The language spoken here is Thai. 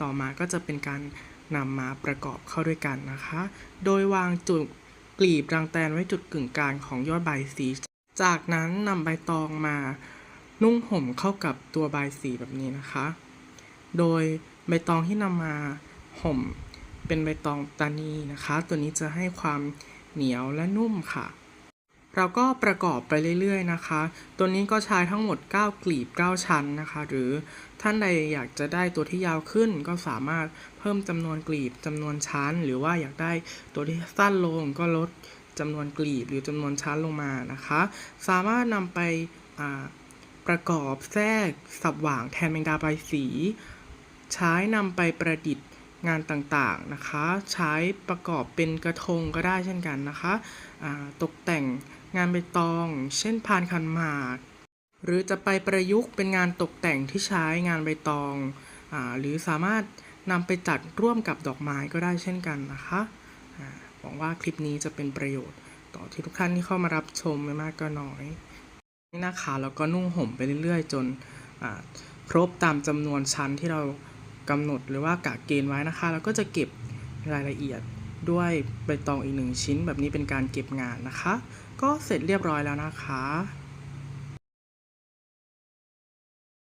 ต่อมาก็จะเป็นการนำมาประกอบเข้าด้วยกันนะคะ โดยวางจุดกลีบรังแตนไว้จุดกึ่งกลางของยอดใบสี จากนั้นนำใบตองมานุ่งห่มเข้ากับตัวใบสีแบบนี้นะคะ โดยใบตองที่นำมาห่มเป็นใบตองตานีนะคะ ตัวนี้จะให้ความเหนียวและนุ่มค่ะ เราก็ประกอบไปเรื่อยๆนะคะ ตัวนี้ก็ใช้ทั้งหมด 9 กลีบ 9 ชั้นนะคะ หรือท่านใดอยากจะได้ตัวที่ยาวขึ้นก็สามารถเพิ่มจำนวนกลีบจำนวนชั้น หรือว่าอยากได้ตัวที่สั้นลงก็ลดจำนวนกลีบหรือจำนวนชั้นลงมานะคะ สามารถนำไปประกอบแทรกสับหว่างแทนแมงดาใบสี ใช้นำไปประดิษฐ์ งานต่างๆนะคะ ใช้ประกอบเป็นกระทงก็ได้เช่นกันนะคะตกแต่งงานใบตอง เช่นพานคันหมาก หรือจะไปประยุกต์เป็นงานตกแต่งที่ใช้งานใบตองอหรือสามารถนำไปจัดร่วมกับดอกไม้ก็ได้เช่นกันนะคะหวังว่าคลิปนี้จะเป็นประโยชน์ ต่อที่ทุกท่านที่เข้ามารับชมไม่มากก็น้อย นี่นะคะแล้วก็นุ่งห่มไปเรื่อยๆ จนครบตามจำนวนชั้นที่เรา กำหนดหรือว่ากะเกณฑ์ไว้นะคะ แล้วก็จะเก็บรายละเอียดด้วยใบตองอีกหนึ่งชิ้นแบบนี้เป็นการเก็บงานนะคะ ก็เสร็จเรียบร้อยแล้วนะคะ